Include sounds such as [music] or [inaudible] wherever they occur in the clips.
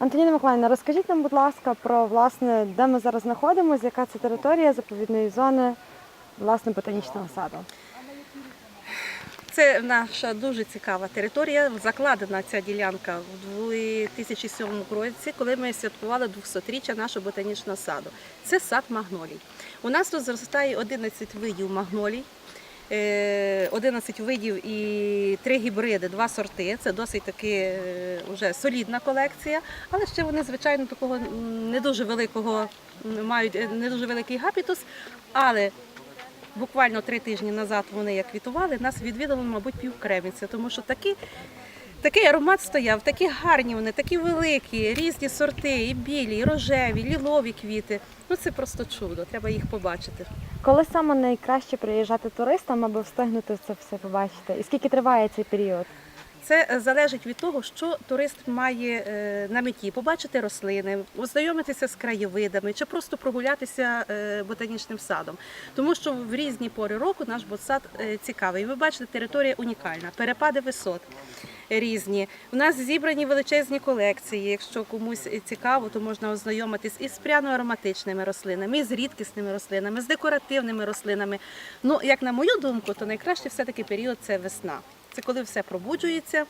Антоніна Миколаївна, розкажіть нам, будь ласка, про власне, де ми зараз знаходимося, яка це територія заповідної зони власне ботанічного саду. Це наша дуже цікава територія. Закладена ця ділянка в 2007 році, коли ми святкували 200-річчя нашого ботанічного саду. Це сад магнолій. У нас тут зростає 11 видів магнолій. Е, 11 видів і три гібриди, два сорти. Це досить таки е, вже солідна колекція, але ще вони, звичайно, такого не дуже великого мають е, не дуже великий гапітус. Але буквально три тижні назад вони як квітували, нас відвідало, мабуть, півкремінця, тому що такі, такий аромат стояв, такі гарні вони, такі великі, різні сорти, і білі, і рожеві, лілові квіти. Ну це просто чудо, треба їх побачити. Коли саме найкраще приїжджати туристам, аби встигнути це все побачити? І скільки триває цей період? Це е, залежить від того, що турист має е, на меті побачити рослини, ознайомитися з краєвидами чи просто прогулятися е, ботанічним садом. Тому що в різні пори року наш ботсад цікавий. Ви бачите, територія унікальна, перепади висот різні. У нас зібрані величезні колекції. Якщо комусь цікаво, то можна ознайомитись із пряно-ароматичними рослинами, і з рідкісними рослинами, з декоративними рослинами. Ну, як на мою думку, то найкраще все-таки період це весна. Це коли все пробуджується,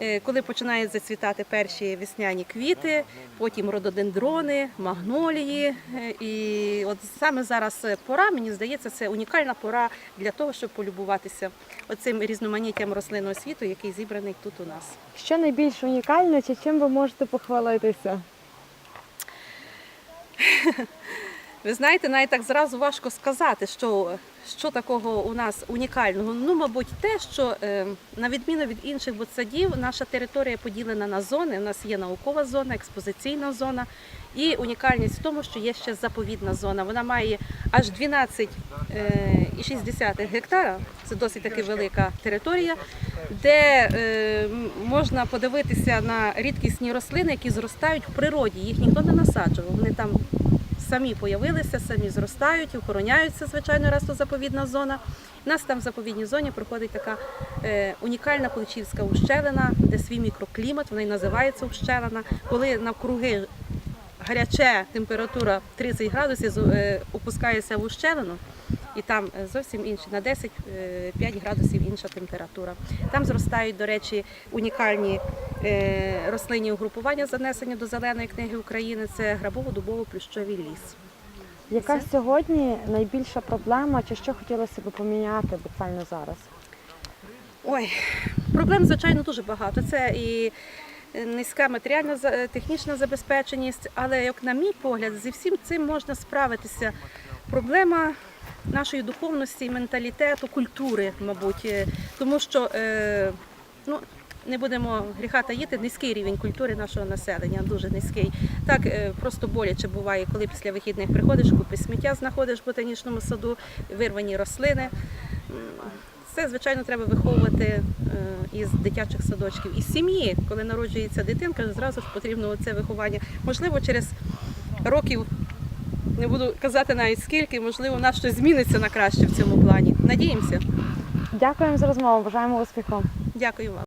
е, коли починають зацвітати перші весняні квіти, потім рододендрони, магнолії. Е, І от саме зараз пора, мені здається, це унікальна пора для того, щоб полюбуватися оцим різноманіттям рослинного світу, який зібраний тут у нас. Що найбільш унікальне, чи чим ви можете похвалитися? [laughs] Ви знаєте, навіть так зразу важко сказати, що, що такого у нас унікального. Ну, мабуть, те, що е, на відміну від інших ботсадів, наша територія поділена на зони. У нас є наукова зона, експозиційна зона. І унікальність в тому, що є ще заповідна зона. Вона має аж 12,6 гектара. Це досить таки велика територія, де е, можна подивитися на рідкісні рослини, які зростають в природі. Їх ніхто не насаджував. Вони там самі появилися, самі зростають, охороняються, звичайно, раз то заповідна зона. У нас там в заповідній зоні проходить така е, унікальна Поличівська ущелина, де свій мікроклімат, вона і називається ущелина. Коли навкруги гаряче температура 30 градусів, е, опускається в ущелину, і там е, зовсім інше, на 10-5 градусів інша температура. Там зростають, до речі, унікальні е, рослинні угрупування, занесені до зеленої книги України. Це грабово-дубово-плющовий ліс. Яка Це- сьогодні найбільша проблема, чи що хотілося б поміняти буквально зараз? Ой, проблем, звичайно, дуже багато. Це і низька матеріальна за- е, технічна забезпеченість, але, як на мій погляд, зі всім цим можна справитися. Проблема нашої духовності, менталітету, культури, мабуть, Е, тому що е, ну, не будемо гріха таїти, низький рівень культури нашого населення, дуже низький. Так е, просто боляче буває, коли після вихідних приходиш, купи сміття знаходиш в ботанічному саду, вирвані рослини. Це, звичайно, треба виховувати е, із дитячих садочків. Із сім'ї, коли народжується дитинка, зразу ж потрібно це виховання. Можливо, через років, не буду казати навіть скільки, можливо, у нас щось зміниться на краще в цьому плані. Надіємося. Дякуємо за розмову, бажаємо успіху. Дякую вам.